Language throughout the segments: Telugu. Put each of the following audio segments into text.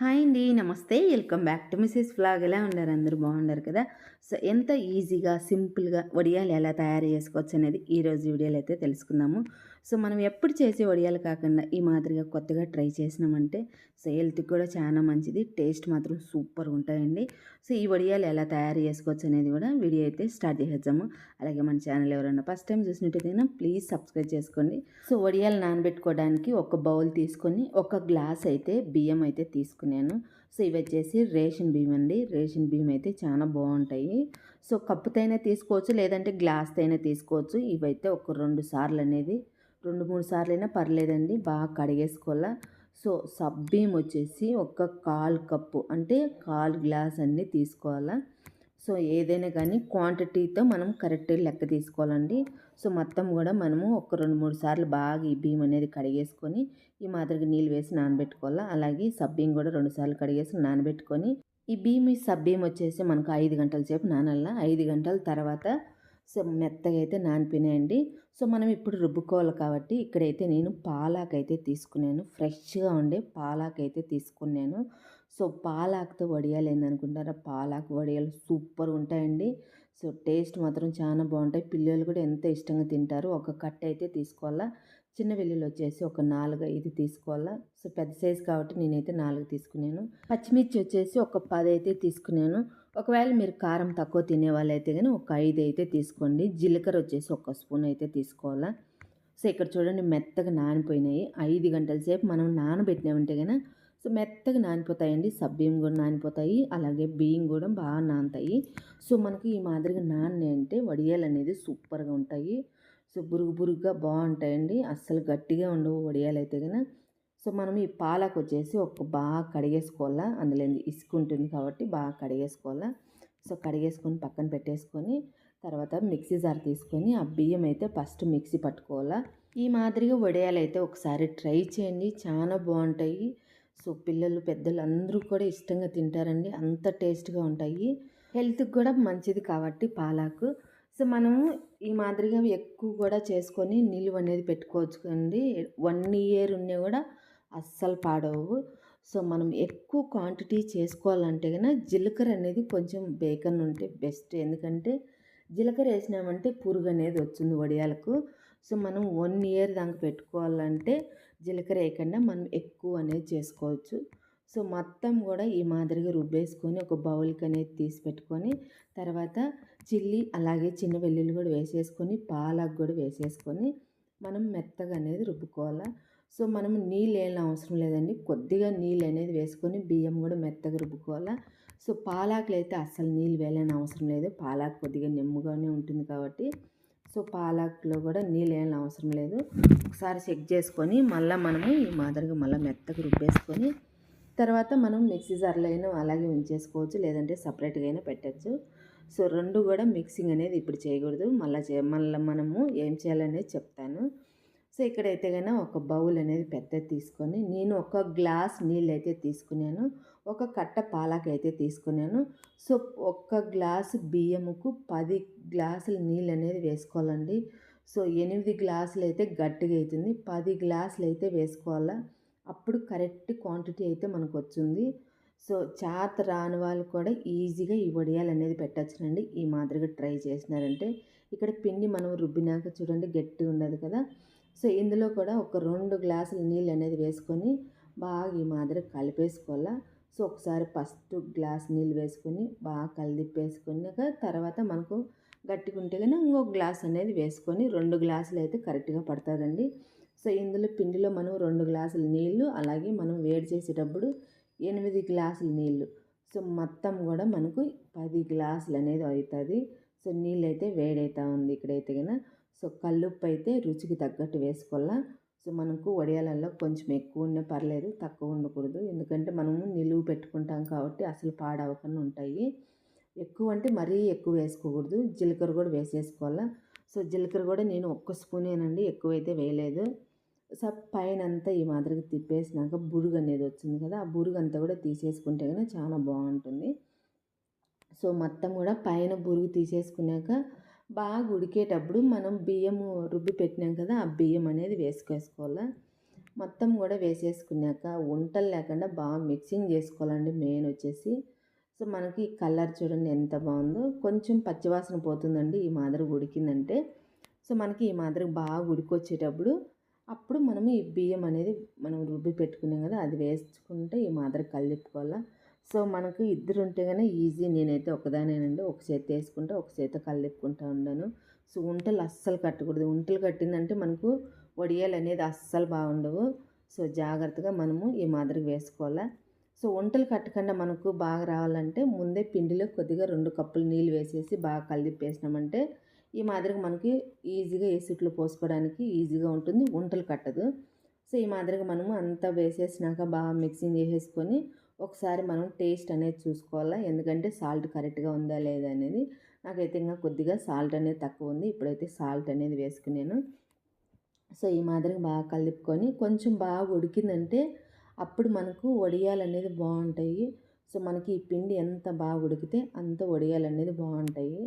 హాయ్ అండి నమస్తే. Welcome back to Mrs vlog ఎలా ఉన్నారు? అందరూ బాగున్నారు కదా? సో ఎంత ఈజీగా సింపుల్గా వడియాలు ఎలా తయారు చేసుకోవచ్చు అనేది ఈరోజు వీడియోలో అయితే తెలుసుకుందాము. సో మనం ఎప్పుడు చేసే వడియాలు కాకుండా ఈ మాదిరిగా కొత్తగా ట్రై చేసినామంటే సో హెల్త్కి కూడా చాలా మంచిది. టేస్ట్ మాత్రం సూపర్ ఉంటాయండి. సో ఈ వడియాలు ఎలా తయారు చేసుకోవచ్చు అనేది కూడా వీడియో అయితే స్టార్ట్ చేసేద్దాము. అలాగే మన ఛానల్ ఎవరైనా ఫస్ట్ టైం చూసినట్టయితేనా ప్లీజ్ సబ్స్క్రైబ్ చేసుకోండి. సో వడియాలు నానబెట్టుకోవడానికి ఒక బౌల్ తీసుకొని ఒక గ్లాస్ అయితే బియ్యం అయితే తీసుకున్నాను. సో ఇవి వచ్చేసి రేషన్ బియ్యం అండి. రేషన్ బియ్యం అయితే చాలా బాగుంటాయి. సో కప్పుతైనా తీసుకోవచ్చు లేదంటే గ్లాస్ అయినా తీసుకోవచ్చు. ఇవైతే ఒక రెండు సార్లు అనేది రెండు మూడు సార్లు అయినా పర్లేదండి బాగా కడిగేసుకోవాలా. సో సబ్బీం వచ్చేసి ఒక కాల్ కప్పు అంటే కాల్ గ్లాస్ అన్నీ తీసుకోవాలా. సో ఏదైనా కానీ క్వాంటిటీతో మనం కరెక్ట్ లెక్క తీసుకోవాలండి. సో మొత్తం కూడా మనము ఒక రెండు మూడు సార్లు బాగా ఈ బియ్యం అనేది కడిగేసుకొని ఈ మాదిరిగా నీళ్ళు వేసి నానబెట్టుకోవాలా. అలాగే సబ్బీం కూడా రెండు సార్లు కడిగేసి నానబెట్టుకొని ఈ బియ్యం ఈ సబ్బీం వచ్చేసి మనకు ఐదు గంటల సేపు నానల్లా ఐదు గంటల తర్వాత సో మెత్తగా అయితే నానిపోయినాయండి. సో మనం ఇప్పుడు రుబ్బుకోవాలి కాబట్టి ఇక్కడైతే నేను పాలాకైతే తీసుకున్నాను. ఫ్రెష్గా ఉండే పాలాకైతే తీసుకున్నాను. సో పాలాకుతో వడియాలు ఏందనుకుంటారా? పాలాకు వడియాలు సూపర్ ఉంటాయండి. సో టేస్ట్ మాత్రం చాలా బాగుంటాయి. పిల్లలు కూడా ఎంత ఇష్టంగా తింటారు ఒక కట్ట అయితే తీసుకోవాలా? చిన్న వెల్లుల్లి వచ్చేసి ఒక నాలుగు ఐదు తీసుకోవాలా? సో పెద్ద సైజు కాబట్టి నేనైతే నాలుగు తీసుకున్నాను. పచ్చిమిర్చి వచ్చేసి ఒక పది అయితే తీసుకున్నాను. ఒకవేళ మీరు కారం తక్కువ తినే వాళ్ళైతే కానీ ఒక ఐదు అయితే తీసుకోండి. జీలకర్ర వచ్చేసి ఒక స్పూన్ అయితే తీసుకోవాలా. సో ఇక్కడ చూడండి మెత్తగా నానిపోయినాయి. ఐదు గంటల సేపు మనం నానబెట్టినామంటే కానీ సో మెత్తగా నానిపోతాయండి. సబ్బియ్యం కూడా నానిపోతాయి. అలాగే బియ్యం కూడా బాగా నానుతాయి. సో మనకి ఈ మాదిరిగా నాన్నే అంటే వడియాలు అనేది సూపర్గా ఉంటాయి. సో బురుగు బురుగుగా బాగుంటాయండి. అస్సలు గట్టిగా ఉండవు వడియాలు అయితే కనుక సో మనం ఈ పాలకు వచ్చేసి ఒక బాగా కడిగేసుకోవాలా? అందులో ఇసుక ఉంటుంది కాబట్టి బాగా కడిగేసుకోవాలా? సో కడిగేసుకొని పక్కన పెట్టేసుకొని తర్వాత మిక్సీ జార్ తీసుకొని ఆ బియ్యం అయితే ఫస్ట్ మిక్సీ పట్టుకోవాలా? ఈ మాదిరిగా వడియాలు అయితే ఒకసారి ట్రై చేయండి. చాలా బాగుంటాయి. సో పిల్లలు పెద్దలు అందరూ కూడా ఇష్టంగా తింటారండి. అంత టేస్ట్గా ఉంటాయి. హెల్త్కి కూడా మంచిది కాబట్టి పాలాకు. సో మనము ఈ మాదిరిగా ఎక్కువ కూడా చేసుకొని నిలువ అనేది పెట్టుకోవచ్చు అండి వన్ ఇయర్ ఉన్నా కూడా అస్సలు పాడవు సో మనం ఎక్కువ క్వాంటిటీ చేసుకోవాలంటే కనుక జీలకర్ర అనేది కొంచెం బేకన్ ఉంటే బెస్ట్. ఎందుకంటే జీలకర్ర వేసినామంటే పురుగు అనేది వచ్చింది వడియాలకు. సో మనం వన్ ఇయర్ దాకా పెట్టుకోవాలంటే జీలకర్ర వేయకుండా మనం ఎక్కువ అనేది చేసుకోవచ్చు. సో మొత్తం కూడా ఈ మాదిరిగా రుబ్బేసుకొని ఒక బౌల్కి అనేది తీసి పెట్టుకొని తర్వాత చిల్లి అలాగే చిన్న వెల్లుల్లి కూడా వేసేసుకొని పాలకు కూడా వేసేసుకొని మనం మెత్తగా అనేది రుబ్బుకోవాలి. సో మనం నీళ్ళు వేయాలని అవసరం లేదండి. కొద్దిగా నీళ్ళు అనేది వేసుకొని బియ్యం కూడా మెత్తగా రుబ్బుకోవాలా. సో పాలాకులు అయితే అస్సలు నీళ్ళు వేయాలని అవసరం లేదు. పాలాకు కొద్దిగా నిమ్మగానే ఉంటుంది కాబట్టి. సో పాలాకులో కూడా నీళ్ళు వేయాలని అవసరం లేదు. ఒకసారి చెక్ చేసుకొని మళ్ళీ మనము ఈ మాదిరిగా మళ్ళీ మెత్తగా రుబ్బేసుకొని తర్వాత మనం మిక్సీ జార్లో అయినా అలాగే ఉంచేసుకోవచ్చు. లేదంటే సపరేట్గా అయినా పెట్టచ్చు. సో రెండు కూడా మిక్సింగ్ అనేది ఇప్పుడు చేయకూడదు. మళ్ళీ చే మళ్ళీ మనము ఏం చేయాలనేది చెప్తాను. సో ఇక్కడైతే కన్నా ఒక బౌల్ అనేది పెద్దది తీసుకొని నేను ఒక గ్లాస్ నీళ్ళు అయితే తీసుకున్నాను. ఒక కట్ట పాలకైతే తీసుకున్నాను. సో ఒక్క గ్లాసు బియ్యముకు పది గ్లాసులు నీళ్ళు అనేది వేసుకోవాలండి. సో ఎనిమిది గ్లాసులు అయితే గట్టిగా అవుతుంది పది గ్లాసులు అయితే వేసుకోవాలా? అప్పుడు కరెక్ట్ క్వాంటిటీ అయితే మనకు వచ్చింది సో చేత రాని వాళ్ళు కూడా ఈజీగా ఈ వడియాలు అనేది పెట్టచ్చునండి. ఈ మాదిరిగా ట్రై చేసినారంటే ఇక్కడ పిండి మనం రుబ్బినాక చూడండి గట్టిగా ఉండదు కదా. సో ఇందులో కూడా ఒక రెండు గ్లాసులు నీళ్ళు అనేది వేసుకొని బాగా ఈ మాదిరి కలిపేసుకోవాలా. సో ఒకసారి ఫస్ట్ గ్లాస్ నీళ్ళు వేసుకొని బాగా కలిదిప్పేసుకున్నాక తర్వాత మనకు గట్టిగా ఉంటే కానీ ఇంకొక గ్లాస్ అనేది వేసుకొని రెండు గ్లాసులు అయితే కరెక్ట్గా పడుతుందండి. సో ఇందులో పిండిలో మనం రెండు గ్లాసులు నీళ్ళు అలాగే మనం వేడి చేసేటప్పుడు ఎనిమిది గ్లాసులు నీళ్ళు. సో మొత్తం కూడా మనకు పది గ్లాసులు అనేది అవుతుంది. సో నీళ్ళు అయితే వేడవుతూ ఉంది ఇక్కడైతే కనుక సో కల్లుప్పు అయితే రుచికి తగ్గట్టు వేసుకోవాలా. సో మనకు వడియాలలో కొంచెం ఎక్కువ ఉన్న పర్లేదు తక్కువ ఉండకూడదు. ఎందుకంటే మనము నిలువు పెట్టుకుంటాం కాబట్టి అసలు పాడవకుండా ఉంటాయి. ఎక్కువ అంటే మరీ ఎక్కువ వేసుకోకూడదు. జీలకర్ర కూడా వేసేసుకోవాలా. సో జీలకర్ర కూడా నేను ఒక్క స్పూనేనండి ఎక్కువైతే వేయలేదు. సో పైన అంతా ఈ మాదిరిగా తిప్పేసినాక బురుగు అనేది వచ్చింది కదా ఆ బురుగు అంతా కూడా తీసేసుకుంటే కనుక చాలా బాగుంటుంది. సో మొత్తం కూడా పైన బురుగు తీసేసుకున్నాక బాగా ఉడికేటప్పుడు మనం బియ్యము రుబ్బి పెట్టినాం కదా ఆ బియ్యం అనేది వేసుకేసుకోవాలి? మొత్తం కూడా వేసేసుకున్నాక వంటలు లేకుండా బాగా మిక్సింగ్ చేసుకోవాలండి మెయిన్ వచ్చేసి. సో మనకి కలర్ చూడండి ఎంత బాగుందో. కొంచెం పచ్చివాసన పోతుందండి ఈ మాదిరి ఉడికిందంటే. సో మనకి ఈ మాదిరి బాగా ఉడికొచ్చేటప్పుడు అప్పుడు మనం ఈ బియ్యం అనేది మనం రుబ్బి పెట్టుకున్నాం కదా అది వేసుకుంటే ఈ మాదిరి కలిపుకోవాలా సో మనకు ఇద్దరు ఉంటే కానీ ఈజీ. నేనైతే ఒకదానేనండి. ఒక చేతి వేసుకుంటే ఒక చేతి కలిపుకుంటా ఉన్నాను. సో ఉంటలు అస్సలు కట్టకూడదు. ఉంటలు కట్టిందంటే మనకు వడియాలు అనేది అస్సలు బాగుండవు. సో జాగ్రత్తగా మనము ఈ మాదిరి వేసుకోవాలా? సో వంటలు కట్టకుండా మనకు బాగా రావాలంటే ముందే పిండిలో కొద్దిగా రెండు కప్పులు నీళ్ళు వేసేసి బాగా కలిపేసినామంటే ఈ మాదిరిగా మనకి ఈజీగా ఏసిట్లో పోసుకోవడానికి ఈజీగా ఉంటుంది. వంటలు కట్టదు. సో ఈ మాదిరిగా మనము అంతా వేసేసినాక బాగా మిక్సింగ్ చేసేసుకొని ఒకసారి మనం టేస్ట్ అనేది చూసుకోవాలా? ఎందుకంటే సాల్ట్ కరెక్ట్గా ఉందా లేదా అనేది నాకైతే ఇంకా కొద్దిగా సాల్ట్ అనేది తక్కువ ఉంది. ఇప్పుడైతే సాల్ట్ అనేది వేసుకున్నాను. సో ఈ మాదిరిగా బాగా కలుపుకొని కొంచెం బాగా ఉడికిందంటే అప్పుడు మనకు వడియాలు అనేది బాగుంటాయి. సో మనకి ఈ పిండి ఎంత బాగా ఉడికితే అంత వడియాలు అనేది బాగుంటాయి.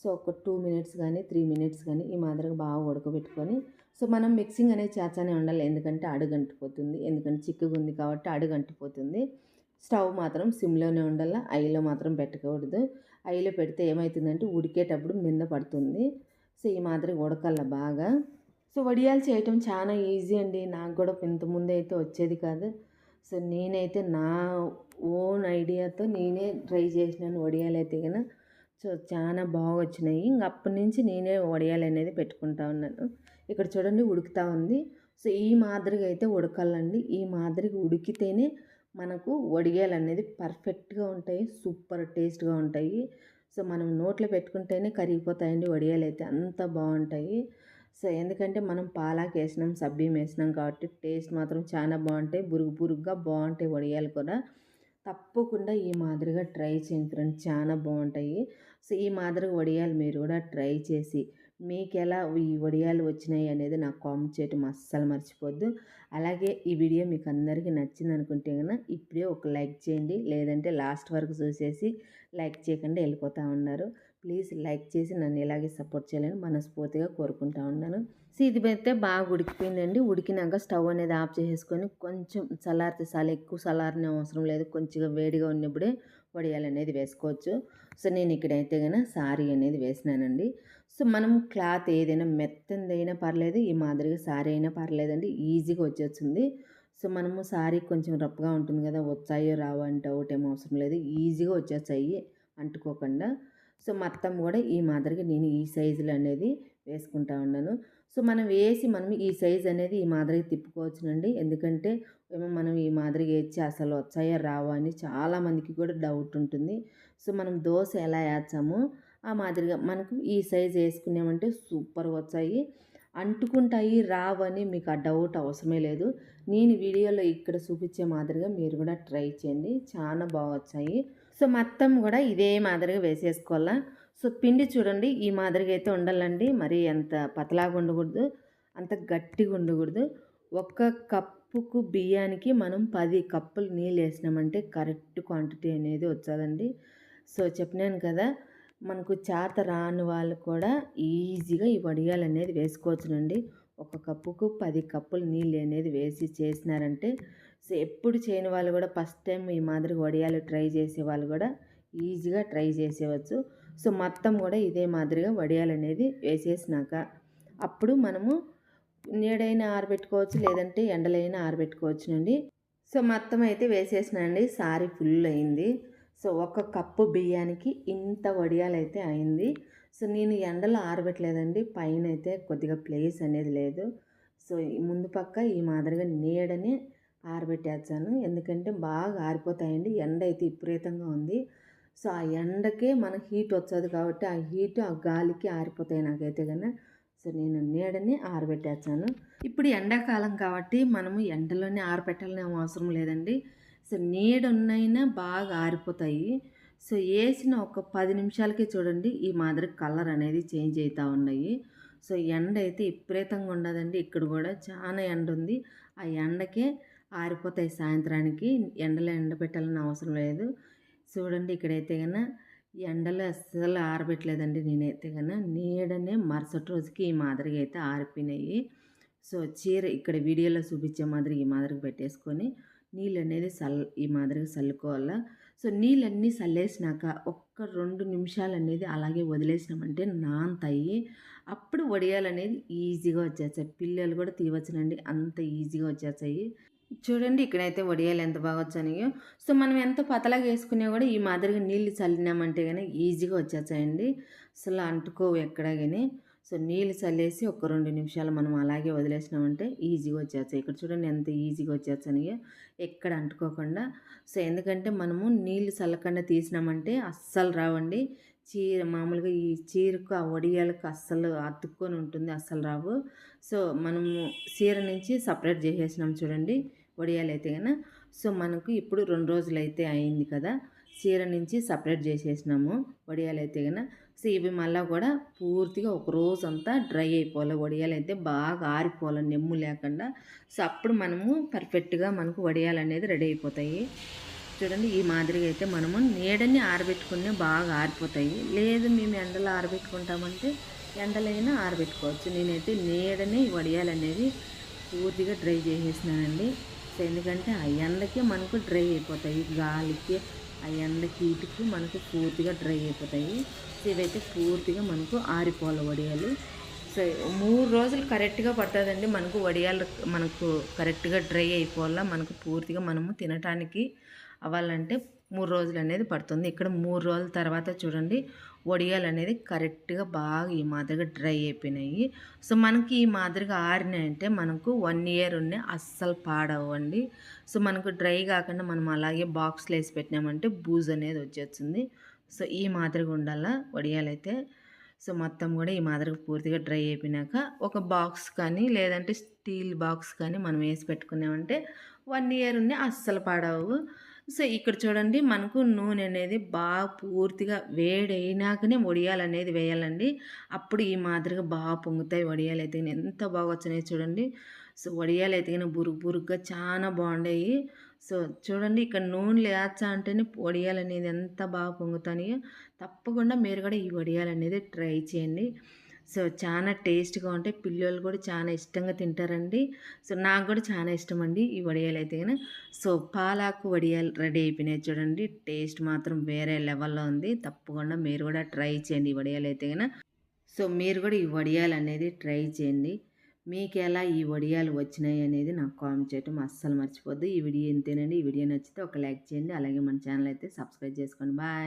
సో ఒక టూ మినిట్స్ కానీ త్రీ మినిట్స్ కానీ ఈ మాదిరిగా బాగా ఉడకబెట్టుకొని సో మనం మిక్సింగ్ అనేది చేస్తానే ఉండాలి. ఎందుకంటే అడుగంటిపోతుంది. ఎందుకంటే చిక్కుగా ఉంది కాబట్టి అడుగంటిపోతుంది. స్టవ్ మాత్రం సిమ్లోనే ఉండాలి? ఐలో మాత్రం పెట్టకూడదు. ఐలో పెడితే ఏమవుతుందంటే ఉడికేటప్పుడు మింద పడుతుంది. సో ఈ మాదిరి ఉడకల్ల బాగా. సో వడియాలు చేయటం చాలా ఈజీ అండి. నాకు కూడా ఇంతకుముందు అయితే వచ్చేది కాదు. సో నేనైతే నా ఓన్ ఐడియాతో నేనే ట్రై చేసినాను వడియాలు అయితే కనుక సో చాలా బాగా వచ్చినాయి. ఇంకా అప్పటి నుంచి నేనే వడియాలు అనేది పెట్టుకుంటా ఉన్నాను. ఇక్కడ చూడండి ఉడుకుతా ఉంది. సో ఈ మాదిరిగా అయితే ఉడకాలండి. ఈ మాదిరిగా ఉడికితేనే మనకు వడియాలు అనేది పర్ఫెక్ట్గా ఉంటాయి సూపర్ టేస్ట్గా ఉంటాయి. సో మనం నోట్లో పెట్టుకుంటేనే కరిగిపోతాయండి వడియాలు అయితే అంత బాగుంటాయి. సో ఎందుకంటే మనం పాలాకు వేసినాం సబ్బీం వేసినాం కాబట్టి టేస్ట్ మాత్రం చాలా బాగుంటాయి బురుగు బురుగుగా బాగుంటాయి వడియాలు కూడా. తప్పకుండా ఈ మాదిరిగా ట్రై చేయండి ఫ్రెండ్స్ చాలా బాగుంటాయి. సో ఈ మాదిరిగా వడియాలు మీరు కూడా ట్రై చేసి మీకు ఎలా ఈ వడియాలు వచ్చినాయి అనేది నాకు కామెంట్ చేయటం అస్సలు మర్చిపోద్దు. అలాగే ఈ వీడియో మీకు అందరికీ నచ్చింది అనుకుంటే కనుక ఇప్పుడే ఒక లైక్ చేయండి. లేదంటే లాస్ట్ వరకు చూసేసి లైక్ చేయకుండా వెళ్ళిపోతూ ఉన్నారు. ప్లీజ్ లైక్ చేసి నన్ను ఇలాగే సపోర్ట్ చేయాలని మనస్ఫూర్తిగా కోరుకుంటా ఉన్నాను. సో ఇది అయితే బాగా ఉడికిపోయిందండి. ఉడికినాక స్టవ్ అనేది ఆఫ్ చేసేసుకొని కొంచెం చల్లారితే చాలా. ఎక్కువ చల్లారనే అవసరం లేదు. కొంచెంగా వేడిగా ఉన్నప్పుడే వడియాలు అనేది వేసుకోవచ్చు. సో నేను ఇక్కడైతే కనుక సారీ అనేది వేసినానండి. సో మనం క్లాత్ ఏదైనా మెత్తందైనా పర్లేదు ఈ మాదిరిగా సారీ అయినా పర్లేదండి ఈజీగా వచ్చేస్తుంది. సో మనము సారీ కొంచెం రఫ్గా ఉంటుంది కదా వచ్చాయో రావో అంటే ఒకటేమో అవసరం లేదు ఈజీగా వచ్చేస్తాయి అంటుకోకుండా. సో మొత్తం కూడా ఈ మాదిరిగా నేను ఈ సైజులు అనేది వేసుకుంటా ఉన్నాను. సో మనం వేసి మనం ఈ సైజ్ అనేది ఈ మాదిరిగా తిప్పుకోవచ్చునండి. ఎందుకంటే ఏమో మనం ఈ మాదిరిగా వేసి అసలు వచ్చాయో రావో అని చాలామందికి కూడా డౌట్ ఉంటుంది. సో మనం దోశ ఎలా వేస్తామో ఆ మాదిరిగా మనకు ఈ సైజ్ వేసుకున్నామంటే సూపర్ వచ్చాయి. అంటుకుంటాయి రావని మీకు ఆ డౌట్ అవసరమే లేదు. నేను వీడియోలో ఇక్కడ చూపించే మాదిరిగా మీరు కూడా ట్రై చేయండి. చాలా బాగా వచ్చాయి. సో మొత్తం కూడా ఇదే మాదిరిగా వేసేసుకోవాలా? సో పిండి చూడండి. ఈ మాదిరిగా అయితే ఉండాలండి. మరి ఎంత పతలాగా ఉండకూడదు. అంత గట్టిగా ఉండకూడదు. ఒక్క కప్పుకు బియ్యానికి మనం పది కప్పులు నీళ్ళు వేసినామంటే కరెక్ట్ క్వాంటిటీ అనేది వచ్చేదండి. సో చెప్పినాను కదా మనకు చేత రాని వాళ్ళు కూడా ఈజీగా ఈ వడియాలు అనేది వేసుకోవచ్చునండి. ఒక కప్పుకు పది కప్పులు నీళ్ళు అనేది వేసి చేసినారంటే సో ఎప్పుడు చేయని వాళ్ళు కూడా ఫస్ట్ టైం ఈ మాదిరి వడియాలు ట్రై చేసే వాళ్ళు కూడా ఈజీగా ట్రై చేసేవచ్చు సో మొత్తం కూడా ఇదే మాదిరిగా వడియాలు అనేది వేసేసినాక అప్పుడు మనము నీడైనా ఆరబెట్టుకోవచ్చు లేదంటే ఎండలైనా ఆరబెట్టుకోవచ్చునండి. సో మొత్తం అయితే వేసేసినండి సారీ ఫుల్ అయింది. సో ఒక కప్పు బియ్యానికి ఇంత వడియాలు అయితే అయింది. సో నేను ఎండలో ఆరబెట్టలేదండి. పైన అయితే కొద్దిగా ప్లేస్ అనేది లేదు. సో ముందు పక్క ఈ మాదిరిగా నీడని ఆరబెట్టేస్తాను ఎందుకంటే బాగా ఆరిపోతాయండి. ఎండ అయితే విపరీతంగా ఉంది. సో ఆ ఎండకే మనకి హీట్ వచ్చేది కాబట్టి ఆ హీట్ ఆ గాలికి ఆరిపోతాయి నాకైతే కానీ సో నేను నీడని ఆరబెట్టేస్తాను ఇప్పుడు ఎండాకాలం కాబట్టి మనము ఎండలోనే ఆరబెట్టాలనే అవసరం లేదండి. సో నీడున్నైనా బాగా ఆరిపోతాయి. సో వేసిన ఒక పది నిమిషాలకే చూడండి ఈ మాదిరి కలర్ అనేది చేంజ్ అవుతూ ఉన్నాయి. సో ఎండ అయితే విపరీతంగా ఉండదండి. ఇక్కడ కూడా చాలా ఎండ ఉంది. ఆ ఎండకే ఆరిపోతాయి సాయంత్రానికి. ఎండలో ఎండబెట్టాలని అవసరం లేదు. చూడండి ఇక్కడైతే కన్నా ఎండలో అస్సలు ఆరబెట్టలేదండి నేనైతే కన్నా నీడనే మరుసటి రోజుకి ఈ మాదిరిగా అయితే ఆరిపోయినాయి. సో చీర ఇక్కడ వీడియోలో చూపించే మాదిరి ఈ మాదిరిగా పెట్టేసుకొని నీళ్ళు అనేది చల్ ఈ మాదిరిగా చల్లుకోవాలా సో నీళ్ళన్నీ చల్లేసినాక ఒక్క రెండు నిమిషాలు అనేది అలాగే వదిలేసినామంటే నానతాయి అప్పుడు వడియాలనేది ఈజీగా వచ్చేస్తాయి. పిల్లలు కూడా తీవచ్చునండి అంత ఈజీగా వచ్చేస్తాయి. చూడండి ఇక్కడైతే వడియాలు ఎంత బాగా వచ్చాయో. సో మనం ఎంత పతలాగా వేసుకున్నా కూడా ఈ మాదిరిగా నీళ్ళు చల్లినామంటే కానీ ఈజీగా వచ్చేస్తాయండి. అసలు అంటుకోవు ఎక్కడా కానీ సో నీళ్ళు చల్లేసి ఒక రెండు నిమిషాలు మనం అలాగే వదిలేసినామంటే ఈజీగా వచ్చేస్తాయి. ఇక్కడ చూడండి ఎంత ఈజీగా వచ్చేస్తాయో ఎక్కడ అంటుకోకుండా. సో ఎందుకంటే మనము నీళ్ళు చల్లకుండా తీసినామంటే అస్సలు రావండి. చీర మామూలుగా ఈ చీరకు ఆ వడియాలకు అస్సలు అతుక్కొని ఉంటుంది అస్సలు రావు. సో మనము చీర నుంచి సపరేట్ చేసేసినాం చూడండి వడియాలు అయితే కన్నా సో మనకు ఇప్పుడు రెండు రోజులు అయితే అయింది కదా చీర నుంచి సపరేట్ చేసేసినాము వడియాలు అయితే కన్నా సో ఇవి మళ్ళీ కూడా పూర్తిగా ఒక రోజు అంతా డ్రై అయిపోవాలి వడియాలు అయితే బాగా ఆరిపోవాలి నెమ్ము లేకుండా. సో అప్పుడు మనము పర్ఫెక్ట్గా మనకు వడియాలు అనేది రెడీ అయిపోతాయి. చూడండి ఈ మాదిరిగా అయితే మనము నీడని ఆరబెట్టుకునే బాగా ఆరిపోతాయి. లేదు మేము ఎండలో ఆరబెట్టుకుంటామంటే ఎండలైనా ఆరబెట్టుకోవచ్చు. నేనైతే నీడని వడియాలనేది పూర్తిగా డ్రై చేసేసినానండి. సో ఎందుకంటే ఆ ఎండకి మనకు డ్రై అయిపోతాయి. గాలికి ఆ ఎండకి హీట్కి మనకు పూర్తిగా డ్రై అయిపోతాయి. సో ఇవైతే పూర్తిగా మనకు ఆరిపోవాలి వడియాలు. సో మూడు రోజులు కరెక్ట్గా పడుతుందండి. మనకు వడియాలు మనకు కరెక్ట్గా డ్రై అయిపోవాలా? మనకు పూర్తిగా మనము తినటానికి అవ్వాలంటే మూడు రోజులు అనేది పడుతుంది. ఇక్కడ మూడు రోజుల తర్వాత చూడండి వడియాలు అనేది కరెక్ట్గా బాగా ఈ మాదిరిగా డ్రై అయిపోయినాయి. సో మనకి ఈ మాదిరిగా ఆరినాయంటే మనకు వన్ ఇయర్ ఉన్నాయి అస్సలు పాడవండి సో మనకు డ్రై కాకుండా మనం అలాగే బాక్స్లో వేసి పెట్టినామంటే బూజ్ అనేది వచ్చేస్తుంది. సో ఈ మాదిరిగా ఉండాల వడియాలైతే సో మొత్తం కూడా ఈ మాదిరిగా పూర్తిగా డ్రై అయిపోయినాక ఒక బాక్స్ కానీ లేదంటే స్టీల్ బాక్స్ కానీ మనం వేసి పెట్టుకున్నామంటే వన్ ఇయర్ ఉన్నాయి అస్సలు పాడవు. సో ఇక్కడ చూడండి మనకు నూనె అనేది బాగా పూర్తిగా వేడైనాకనే వడియాలు అనేది వేయాలండి. అప్పుడు ఈ మాదిరిగా బాగా పొంగుతాయి వడియాలు అయితే. ఎంత బాగా వచ్చినాయి చూడండి. సో వడియాలు అయితే బురుగు బురుగ్గా చాలా బాగుండాయి. సో చూడండి ఇక్కడ నూనె లేచా అంటేనే వడియాలు అనేది ఎంత బాగా పొంగుతాయి తప్పకుండా మీరు కూడా ఈ వడియాలు అనేది ట్రై చేయండి. సో చాలా టేస్ట్గా ఉంటాయి పిల్లలు కూడా చాలా ఇష్టంగా తింటారండి. సో నాకు కూడా చాలా ఇష్టం అండి ఈ వడియాలు అయితే కానీ సో పాలాకు వడియాలు రెడీ అయిపోయినాయి చూడండి. టేస్ట్ మాత్రం వేరే లెవెల్లో ఉంది. తప్పకుండా మీరు కూడా ట్రై చేయండి ఈ వడియాలు అయితే కానీ సో మీరు కూడా ఈ వడియాలు అనేది ట్రై చేయండి. మీకు ఎలా ఈ వడియాలు వచ్చినాయి అనేది నాకు కామెంట్ చేయటం అస్సలు మర్చిపోద్దు. ఈ వీడియో ఇంతేనండి. ఈ వీడియో నచ్చితే ఒక లైక్ చేయండి. అలాగే మన ఛానల్ అయితే సబ్స్క్రైబ్ చేసుకోండి. బాయ్.